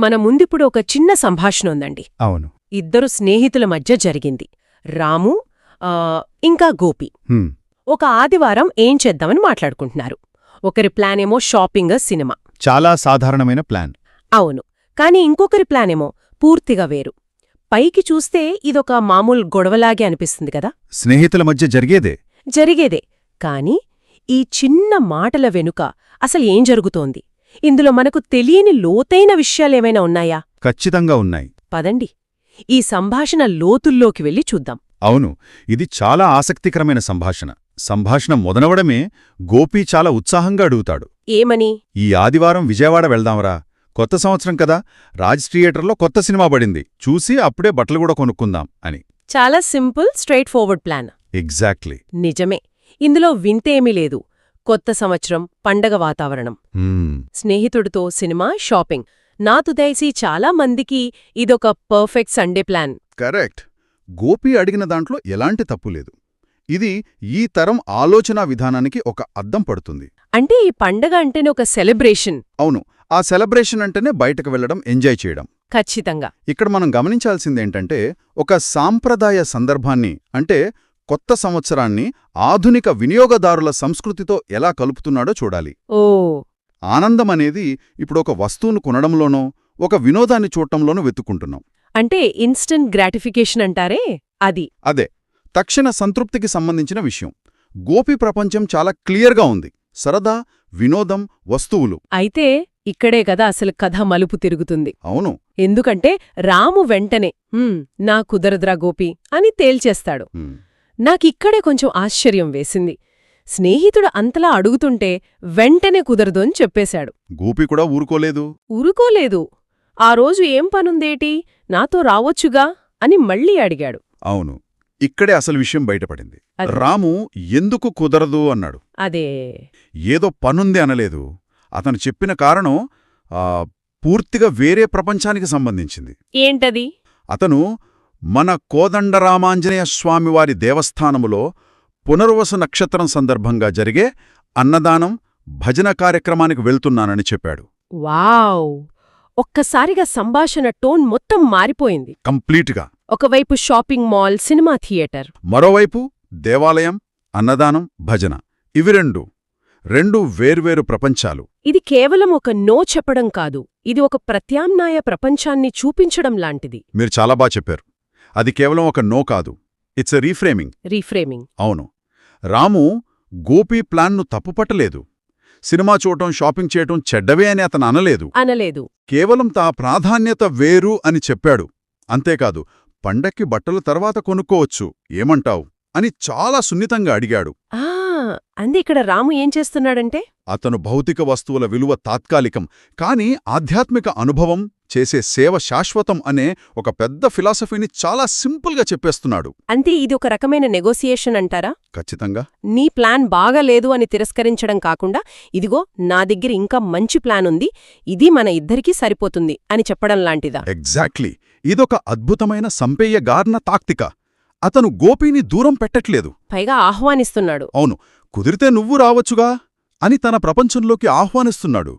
మన ముందిప్పుడు ఒక చిన్న సంభాషణ ఉందండి. అవును. ఇద్దరు స్నేహితుల మధ్య జరిగింది. రాము ఇంకా గోపి. ఒక ఆదివారం ఏం చేద్దామని మాట్లాడుకుంటున్నారు. ఒకరి ప్లాన్ ఏమో షాపింగ్ సినిమా. చాలా సాధారణమైన ప్లాన్. అవును. కాని ఇంకొకరి ప్లాన్ ఏమో పూర్తిగా వేరు. పైకి చూస్తే ఇదొక మామూలు గొడవలాగే అనిపిస్తుంది కదా? స్నేహితుల మధ్య జరిగేదే. జరిగేదే. కాని ఈ చిన్న మాటల వెనుక అసలు ఏం జరుగుతోంది? ఇందులో మనకు తెలియని లోతైన విషయాలేమైనా ఉన్నాయా? ఖచ్చితంగా ఉన్నాయి. పదండి. ఈ సంభాషణ లోతుల్లోకి వెళ్ళి చూద్దాం. అవును ఇది చాలా ఆసక్తికరమైన సంభాషణ. సంభాషణ మొదలవడమే గోపి చాలా ఉత్సాహంగా అడుగుతాడు. ఏమని? ఈ ఆదివారం విజయవాడ వెళ్దాంరా. కొత్త సంవత్సరం కదా. రాజ్ థియేటర్లో కొత్త సినిమా పడింది. చూసి అప్పుడే బట్టలు కూడా కొనుక్కుందాం అని. చాలా simple straightforward plan. Exactly. నిజమే. ఇందులో వింతేమీ లేదు. కొత్త సంవత్సరం పండగ వాతావరణం. స్నేహితుడితో సినిమా షాపింగ్. నాతో తెలిసి చాలా మందికి ఇదొక perfect Sunday plan. Correct. Gopi అడిగిన దాంట్లో ఎలాంటి తప్పు లేదు. ఇది ఈ తరం ఆలోచనా విధానానికి ఒక అద్దం పడుతుంది. అంటే ఈ పండగ అంటేనే ఒక సెలబ్రేషన్. అవును. ఆ సెలబ్రేషన్ అంటేనే బయటకు వెళ్ళడం ఎంజాయ్ చేయడం. ఖచ్చితంగా. ఇక్కడ మనం గమనించాల్సిందేంటంటే ఒక సాంప్రదాయ సందర్భాన్ని అంటే కొత్త సంవత్సరాన్ని ఆధునిక వినియోగదారుల సంస్కృతితో ఎలా కలుపుతున్నాడో చూడాలి. ఓ. ఆనందం అనేది ఇప్పుడు ఒక వస్తువును కొనడంలోనో ఒక వినోదాన్ని చూడటంలోనూ వెతుక్కుంటున్నాం. అంటే ఇన్స్టంట్ గ్రాటిఫికేషన్ అంటారే అది. అదే. తక్షణ సంతృప్తికి సంబంధించిన విషయం. గోపి ప్రపంచం చాలా క్లియర్గా ఉంది. సరదా వినోదం వస్తువులు. అయితే ఇక్కడే కదా అసలు కథ మలుపు తిరుగుతుంది. అవును. ఎందుకంటే రాము వెంటనే "హ్మ్, నా కుదరదురా గోపి అని తేల్చేస్తాడు. నాకిక్కడే కొంచెం ఆశ్చర్యం వేసింది. స్నేహితుడు అంతలా అడుగుతుంటే వెంటనే కుదరదు అని చెప్పేశాడు. గోపి కూడా ఊరుకోలేదు. ఊరుకోలేదు. ఆ రోజు ఏం పనుందేటి? నాతో రావొచ్చుగా? అని మళ్ళీ అడిగాడు. అవును. ఇక్కడే అసలు విషయం బయటపడింది. రాము ఎందుకు కుదరదు అన్నాడు. అదే. ఏదో పనుంది అనలేదు. అతను చెప్పిన కారణం పూర్తిగా వేరే ప్రపంచానికి సంబంధించింది. ఏంటది? అతను మన కోదండరామాంజనేయ స్వామివారి దేవస్థానములో పునర్వసు నక్షత్రం సందర్భంగా జరిగే అన్నదానం భజన కార్యక్రమానికి వెళ్తున్నానని చెప్పాడు. వావ్! ఒక్కసారిగా సంభాషణ టోన్ మొత్తం మారిపోయింది. కంప్లీట్గా. ఒకవైపు షాపింగ్ మాల్ సినిమా థియేటర్. మరోవైపు దేవాలయం అన్నదానం భజన. ఇవి రెండు. రెండు వేర్వేరు ప్రపంచాలు. ఇది కేవలం ఒక నో చెప్పడం కాదు. ఇది ఒక ప్రత్యామ్నాయ ప్రపంచాన్ని చూపించడం లాంటిది. మీరు చాలా బాగా చెప్పారు. అది కేవలం ఒక నో కాదు. ఇట్స్ ఎ రీఫ్రేమింగ్ రీఫ్రేమింగ్ అవును. రాము గోపి ప్లాన్ను తప్పుపట్టలేదు. సినిమా చూడటం షాపింగ్ చేయటం చెడ్డవే అని అతను అనలేదు. అనలేదు. కేవలం తా ప్రాధాన్యత వేరు అని చెప్పాడు. అంతేకాదు పండక్కి బట్టలు తర్వాత కొనుక్కోవచ్చు. ఏమంటావు? అని చాలా సున్నితంగా అడిగాడు. అంది ఇక్కడ రాము ఏం చేస్తున్నాడంటే అతను భౌతిక వస్తువుల విలువ తాత్కాలికం కాని ఆధ్యాత్మిక అనుభవం చేసే సేవ శాశ్వతం అనే ఒక పెద్ద ఫిలాసఫీని చాలా సింపుల్గా చెప్పేస్తున్నాడు. అంతే ఇది ఒక రకమైన నెగోసియేషన్ అంటారా? ఖచ్చితంగా. నీ ప్లాన్ బాగాలేదు అని తిరస్కరించడం కాకుండా ఇదిగో నా దగ్గర ఇంకా మంచి ప్లాన్ ఉంది ఇది మన ఇద్దరికీ సరిపోతుంది అని చెప్పడం లాంటిదా? ఎగ్జాక్ట్లీ. ఇదొక అద్భుతమైన సంపేయ గార్న తాక్తిక. అతను గోపీని దూరం పెట్టట్లేదు. పైగా ఆహ్వానిస్తున్నాడు. అవును. కుదిరితే నువ్వు రావచ్చుగా? అని తన ప్రపంచంలోకి ఆహ్వానిస్తున్నాడు.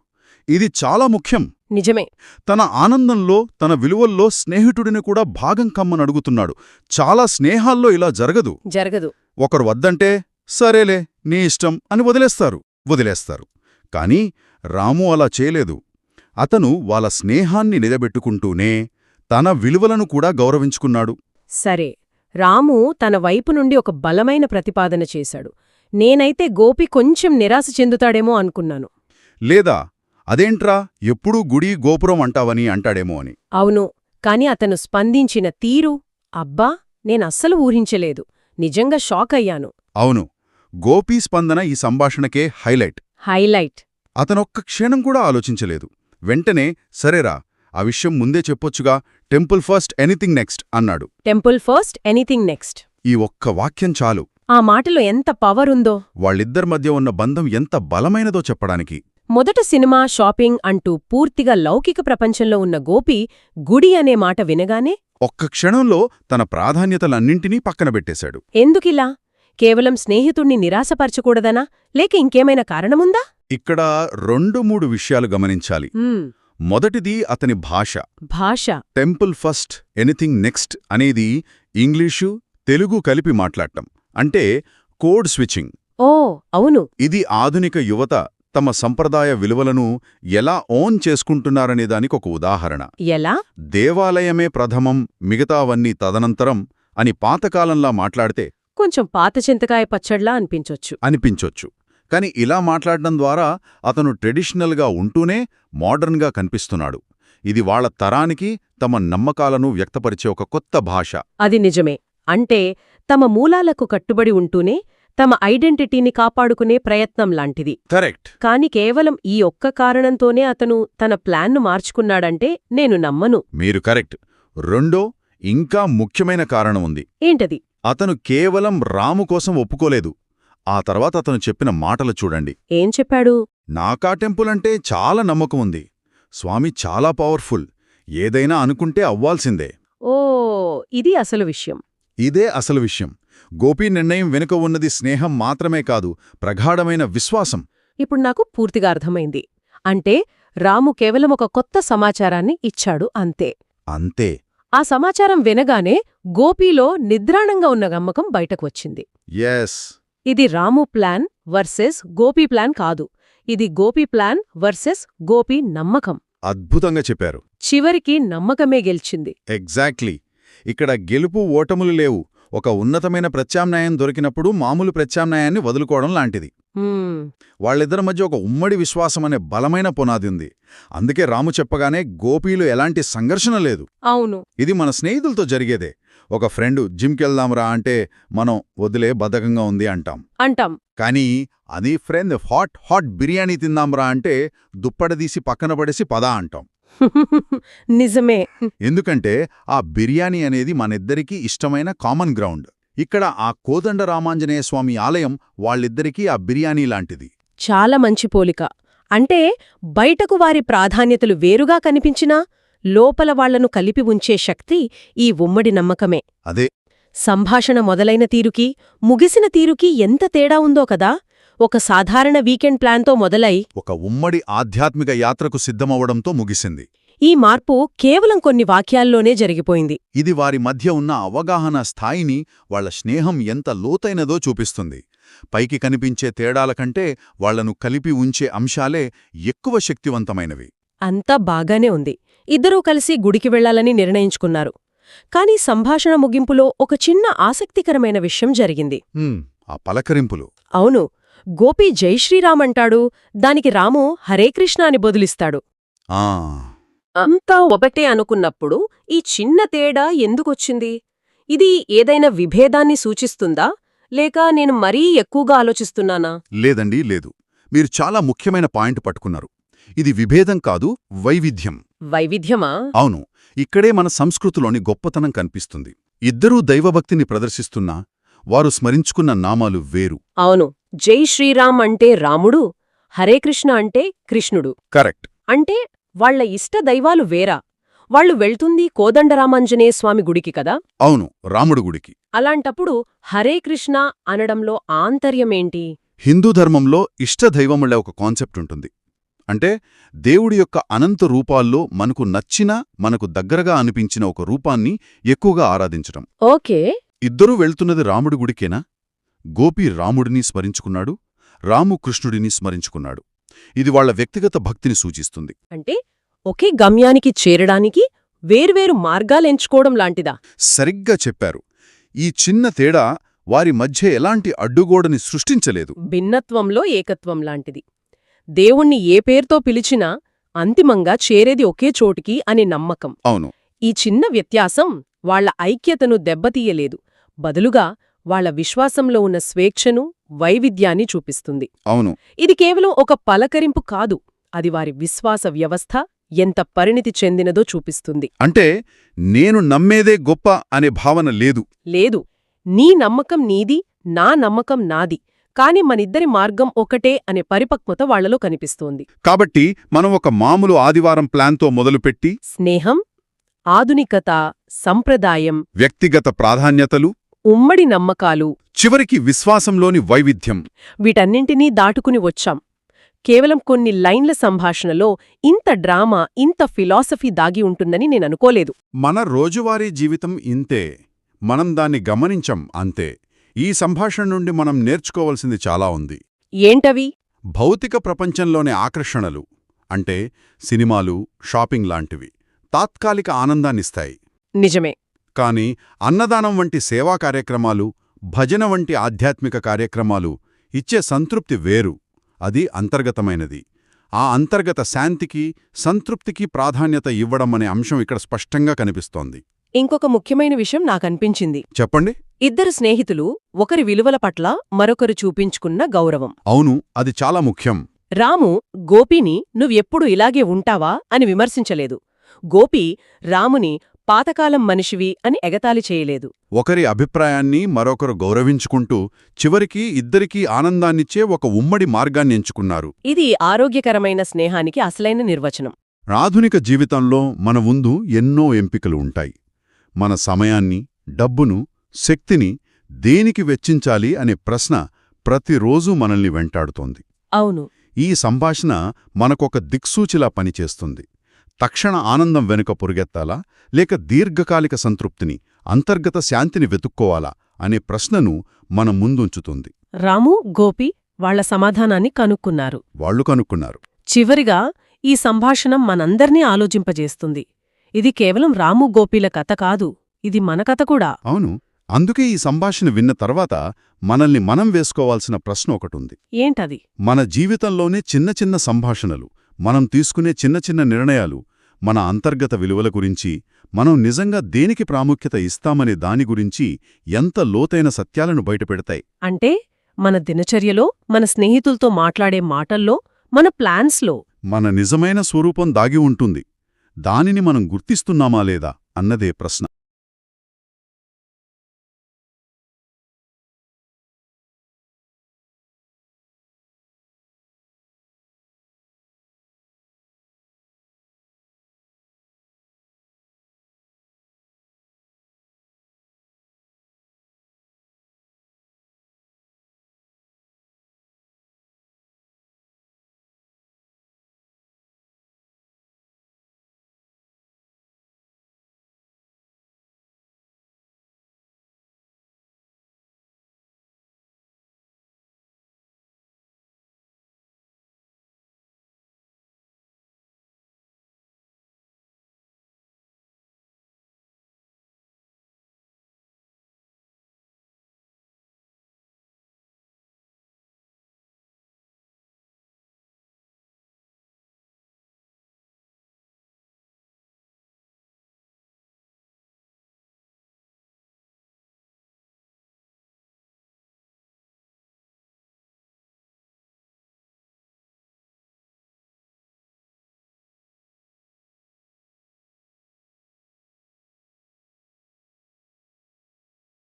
ఇది చాలా ముఖ్యం. నిజమే. తన ఆనందంలో తన విలువల్లో స్నేహితుడిని కూడా భాగం కమ్మనడుగుతున్నాడు చాలా స్నేహాల్లో ఇలా జరగదు. జరగదు. ఒకరు వద్దంటే సరేలే నీ ఇష్టం అని వదిలేస్తారు. వదిలేస్తారు. కాని రాము అలా చేయలేదు. అతను వాళ్ళ స్నేహాన్ని నిలబెట్టుకుంటూనే తన విలువలను కూడా గౌరవించుకున్నాడు. సరే రాము తన వైపు నుండి ఒక బలమైన ప్రతిపాదన చేశాడు. నేనైతే గోపి కొంచెం నిరాశ చెందుతాడేమో అనుకున్నాను. లేదా అదేంట్రా ఎప్పుడూ గుడి గోపురం అంటావని అంటాడేమో అని. అవును కాని అతను స్పందించిన తీరు అబ్బా నేనస్సలు ఊహించలేదు. నిజంగా షాక్ అయ్యాను. అవును గోపీ స్పందన ఈ సంభాషణకే హైలైట్. హైలైట్. అతనొక్క క్షణం కూడా ఆలోచించలేదు. వెంటనే సరేరా ఆ విషయం ముందే చెప్పొచ్చుగా టెంపుల్ ఫస్ట్ ఎనీథింగ్ నెక్స్ట్ అన్నాడు. Temple first anything next. ఈ ఒక్క వాక్యం చాలు. ఆ మాటలో ఎంత పవర్ ఉందో. వాళ్ళిద్దరి మధ్య ఉన్న బంధం ఎంత బలమైనదో చెప్పడానికి. మొదట సినిమా షాపింగ్ అంటూ పూర్తిగా లౌకిక ప్రపంచంలో ఉన్న గోపి గుడి అనే మాట వినగానే ఒక్క క్షణంలో తన ప్రాధాన్యతలన్నింటినీ పక్కనబెట్టేశాడు ఎందుకిలా? కేవలం స్నేహితుణ్ణి నిరాశపరచకూడదనా? లేక ఇంకేమైనా కారణముందా? ఇక్కడ రెండు మూడు విషయాలు గమనించాలి. మొదటిది అతని భాష. భాష. టెంపుల్ ఫస్ట్ ఎనీథింగ్ నెక్స్ట్ అనేది ఇంగ్లీషు తెలుగు కలిపి మాట్లాడటం. అంటే కోడ్ స్విచ్చింగ్. ఓ అవును. ఇది ఆధునిక యువత తమ సంప్రదాయ విలువలను ఎలా ఓన్ చేసుకుంటున్నారనే దానికి ఒక ఉదాహరణ. ఎలా? దేవాలయమే ప్రథమం మిగతావన్నీ తదనంతరం అని పాతకాలంలా మాట్లాడితే కొంచెం పాత చింతకాయ పచ్చడ్లా అనిపించొచ్చు. అనిపించొచ్చు. కాని ఇలా మాట్లాడడం ద్వారా అతను ట్రెడిషనల్గా ఉంటూనే మోడర్న్గా కనిపిస్తున్నాడు. ఇది వాళ్ళ తరానికి తమ నమ్మకాలను వ్యక్తపరిచే ఒక కొత్త భాష. అది నిజమే. అంటే తమ మూలాలకు కట్టుబడి ఉంటూనే తమ ఐడెంటిటీని కాపాడుకునే ప్రయత్నం లాంటిది. కరెక్ట్. కాని కేవలం ఈ ఒక్క కారణంతోనే అతను తన ప్లాన్ను మార్చుకున్నాడంటే నేను నమ్మను. మీరు కరెక్ట్. రెండో ఇంకా ముఖ్యమైన కారణం ఉంది. ఏంటది? అతను కేవలం రాము కోసం ఒప్పుకోలేదు. ఆ తర్వాత అతను చెప్పిన మాటలు చూడండి. ఏం చెప్పాడు? నాకా టెంపుల్ అంటే చాలా నమ్మకం ఉంది. స్వామి చాలా పవర్ఫుల్. ఏదైనా అనుకుంటే అవ్వాల్సిందే. ఓ ఇది అసలు విషయం. ఇదే అసలు విషయం. గోపీ నిర్ణయం వెనుక ఉన్నది స్నేహం మాత్రమే కాదు ప్రగాఢమైన విశ్వాసం. ఇప్పుడు నాకు పూర్తిగా అర్థమైంది. అంటే రాము కేవలం ఒక కొత్త సమాచారాన్ని ఇచ్చాడు అంతే. అంతే. ఆ సమాచారం వినగానే గోపీలో నిద్రాణంగా ఉన్న నమ్మకం బయటకు వచ్చింది. ఎస్ ఇది Ramu plan versus Gopi plan కాదు. ఇది గోపి ప్లాన్ వర్సెస్ గోపి నమ్మకం. అద్భుతంగా చెప్పారు. చివరికి నమ్మకమే గెలిచింది. ఎగ్జాక్ట్లీ ఇక్కడ గెలుపు ఓటములు లేవు. ఒక ఉన్నతమైన ప్రత్యామ్నాయం దొరికినప్పుడు మామూలు ప్రత్యామ్నాయాన్ని వదులుకోవడం లాంటిది. వాళ్ళిద్దరి మధ్య ఒక ఉమ్మడి విశ్వాసం అనే బలమైన పునాది ఉంది. అందుకే రాము చెప్పగానే గోపీలు ఎలాంటి సంఘర్షణ లేదు. అవును. ఇది మన స్నేహితులతో జరిగేదే. ఒక ఫ్రెండు జిమ్కెళ్దాంరా అంటే మనం వదిలే బద్ధకంగా ఉంది అంటాం. అంటాం. కానీ అది ఫ్రెండ్ హాట్ హాట్ బిర్యానీ తిందాంరా అంటే దుప్పడదీసి పక్కన పడేసి పదా అంటాం. నిజమే. ఎందుకంటే ఆ బిర్యానీ అనేది మనిద్దరికీ ఇష్టమైన కామన్ గ్రౌండ్. ఇక్కడ ఆ కోదండ రామాంజనేయ స్వామి ఆలయం వాళ్ళిద్దరికీ ఆ బిర్యానీ లాంటిది. చాలా మంచి పోలిక. అంటే బయటకు వారి ప్రాధాన్యతలు వేరుగా కనిపించినా లోపల వాళ్ళను కలిపి ఉంచే శక్తి ఈ ఉమ్మడి నమ్మకమే. అదే. సంభాషణ మొదలైన తీరుకి ముగిసిన తీరుకి ఎంత తేడా ఉందో కదా? ఒక సాధారణ వీకెండ్ ప్లాన్తో మొదలై ఒక ఉమ్మడి ఆధ్యాత్మిక యాత్రకు సిద్ధమవడంతో ముగిసింది. ఈ మార్పు కేవలం కొన్ని వాక్యాల్లోనే జరిగిపోయింది. ఇది వారి మధ్య ఉన్న అవగాహన స్థాయిని వాళ్ళ స్నేహం ఎంత లోతైనదో చూపిస్తుంది. పైకి కనిపించే తేడాల కంటే వాళ్ళను కలిపి ఉంచే అంశాలే ఎక్కువ శక్తివంతమైనవి. అంతా బాగానే ఉంది. ఇద్దరూ కలిసి గుడికి వెళ్ళాలని నిర్ణయించుకున్నారు. కాని సంభాషణ ముగింపులో ఒక చిన్న ఆసక్తికరమైన విషయం జరిగింది. ఆ పలకరింపులు. అవును గోపి జై శ్రీరామ్ అంటాడు దానికి రాము హరే కృష్ణ అని బదులిస్తాడు. ఆ. అంతా ఒకటే అనుకున్నప్పుడు ఈ చిన్న తేడా ఎందుకొచ్చింది? ఇది ఏదైనా విభేదాన్ని సూచిస్తుందా? లేక నేను మరీ ఎక్కువగా ఆలోచిస్తున్నానా? లేదండి లేదు. మీరు చాలా ముఖ్యమైన పాయింట్ పట్టుకున్నారు. ఇది విభేదం కాదు వైవిధ్యం. వైవిధ్యమా? అవును. ఇక్కడే మన సంస్కృతిలోని గొప్పతనం కనిపిస్తుంది. ఇద్దరూ దైవభక్తిని ప్రదర్శిస్తున్నా వారు స్మరించుకున్న నామాలు వేరు. అవును. జై శ్రీరామ్ అంటే రాముడు హరే కృష్ణ అంటే కృష్ణుడు. కరెక్ట్. అంటే వాళ్ళ ఇష్ట దైవాలు వేరా. వాళ్ళు వెళ్తుంది కోదండరామాంజనేయ స్వామి గుడికి కదా? అవును రాముడు గుడికి. అలాంటప్పుడు హరే కృష్ణ అనడంలో ఆంతర్యమేంటి? హిందూ ధర్మంలో ఇష్టదైవముళ్ళ ఒక కాన్సెప్ట్ ఉంటుంది. అంటే దేవుడి యొక్క అనంత రూపాల్లో మనకు నచ్చిన మనకు దగ్గరగా అనిపించిన ఒక రూపాన్ని ఎక్కువగా ఆరాధించటం. ఓకే. ఇద్దరూ వెళ్తున్నది రాముడి గుడికేనా? గోపి రాముడిని స్మరించుకున్నాడు రాము కృష్ణుడిని స్మరించుకున్నాడు. ఇది వాళ్ళ వ్యక్తిగత భక్తిని సూచిస్తుంది. అంటే ఒకే గమ్యానికి చేరడానికి వేర్వేరు మార్గాలెంచుకోవడం లాంటిదా? సరిగ్గా చెప్పారు. ఈ చిన్న తేడా వారి మధ్య ఎలాంటి అడ్డుగోడని సృష్టించలేదు. భిన్నత్వంలో ఏకత్వం లాంటిది. దేవుణ్ణి ఏ పేరుతో పిలిచినా అంతిమంగా చేరేది ఒకే చోటికి అని నమ్మకం. అవును. ఈ చిన్న వ్యత్యాసం వాళ్ళ ఐక్యతను దెబ్బతీయలేదు. బదులుగా వాళ్ళ విశ్వాసంలో ఉన్న స్వేచ్ఛను వైవిధ్యాన్ని చూపిస్తుంది. అవును. ఇది కేవలం ఒక పలకరింపు కాదు. అది వారి విశ్వాస వ్యవస్థ ఎంత పరిణితి చెందినదో చూపిస్తుంది. అంటే నేను నమ్మేదే గొప్ప అనే భావన లేదు. లేదు. నీ నమ్మకం నీది నా నమ్మకం నాది. కాని మనిద్దరి మార్గం ఒకటే అనే పరిపక్వత వాళ్ళలో కనిపిస్తోంది. కాబట్టి మనం ఒక మామూలు ఆదివారం ప్లాన్తో మొదలుపెట్టి స్నేహం ఆధునికత సంప్రదాయం వ్యక్తిగత ప్రాధాన్యతలు ఉమ్మడి నమ్మకాలు. చివరికి విశ్వాసంలోని వైవిధ్యం. వీటన్నింటినీ దాటుకుని వచ్చాం. కేవలం కొన్ని లైన్ల సంభాషణలో ఇంత డ్రామా ఇంత ఫిలాసఫీ దాగి ఉంటుందని నేననుకోలేదు మన రోజువారీ జీవితం ఇంతే. మనం దాన్ని గమనించం అంతే. ఈ సంభాషణ నుండి మనం నేర్చుకోవలసింది చాలా ఉంది. ఏంటవి? భౌతిక ప్రపంచంలోని ఆకర్షణలు. అంటే సినిమాలు షాపింగ్ లాంటివి. తాత్కాలిక ఆనందాన్నిస్తాయి. నిజమే. కాని అన్నదానం వంటి సేవా కార్యక్రమాలు భజన వంటి ఆధ్యాత్మిక కార్యక్రమాలు ఇచ్చే సంతృప్తి వేరు. అది అంతర్గతమైనది. ఆ అంతర్గత శాంతికి సంతృప్తికి ప్రాధాన్యత ఇవ్వడం అనే అంశం ఇక్కడ స్పష్టంగా కనిపిస్తోంది. ఇంకొక ముఖ్యమైన విషయం నాకనిపించింది చెప్పండి. ఇద్దరు స్నేహితులు ఒకరి విలువల పట్ల మరొకరు చూపించుకున్న గౌరవం. అవును అది చాలా ముఖ్యం. రాము గోపిని నువ్వెప్పుడు ఇలాగే ఉంటావా అని విమర్శించలేదు. గోపి రాముని పాతకాలం మనిషివి అని ఎగతాళి చేయలేదు. ఒకరి అభిప్రాయాన్ని మరొకరు గౌరవించుకుంటూ చివరికి ఇద్దరికీ ఆనందాన్నిచ్చే ఒక ఉమ్మడి మార్గాన్ని ఎంచుకున్నారు. ఇది ఆరోగ్యకరమైన స్నేహానికి అసలైన నిర్వచనం. ఆధునిక జీవితంలో మన ముందు ఎన్నో ఎంపికలు ఉంటాయి. మన సమయాన్ని డబ్బును శక్తిని దేనికి వెచ్చించాలి అనే ప్రశ్న ప్రతిరోజూ మనల్ని వెంటాడుతోంది. అవును. ఈ సంభాషణ మనకొక దిక్సూచిలా పనిచేస్తుంది. తక్షణ ఆనందం వెనుక పొరుగెత్తాలా? లేక దీర్ఘకాలిక సంతృప్తిని అంతర్గత శాంతిని వెతుక్కోవాలా? అనే ప్రశ్నను మన ముందుంచుతుంది. రాము గోపి వాళ్ళ సమాధానాన్ని కనుక్కున్నారు. వాళ్ళు కనుక్కున్నారు. చివరిగా ఈ సంభాషణం మనందర్నీ ఆలోచింపజేస్తుంది. ఇది కేవలం రాము గోపిల కథ కాదు ఇది మన కథ కూడా. అవును. అందుకే ఈ సంభాషణ విన్న తర్వాత మనల్ని మనం వేసుకోవాల్సిన ప్రశ్న ఒకటుంది. ఏంటది? మన జీవితంలోనే చిన్న చిన్న సంభాషణలు మనం తీసుకునే చిన్న చిన్న నిర్ణయాలు మన అంతర్గత విలువల గురించి మనం నిజంగా దేనికి ప్రాముఖ్యత ఇస్తామనే దాని గురించి ఎంత లోతైన సత్యాలను బయటపెడతాయి? అంటే మన దినచర్యలో మన స్నేహితులతో మాట్లాడే మాటల్లో మన ప్లాన్స్లో. మన నిజమైన స్వరూపం దాగి ఉంటుంది. దానిని మనం గుర్తిస్తున్నామా లేదా అన్నదే ప్రశ్న.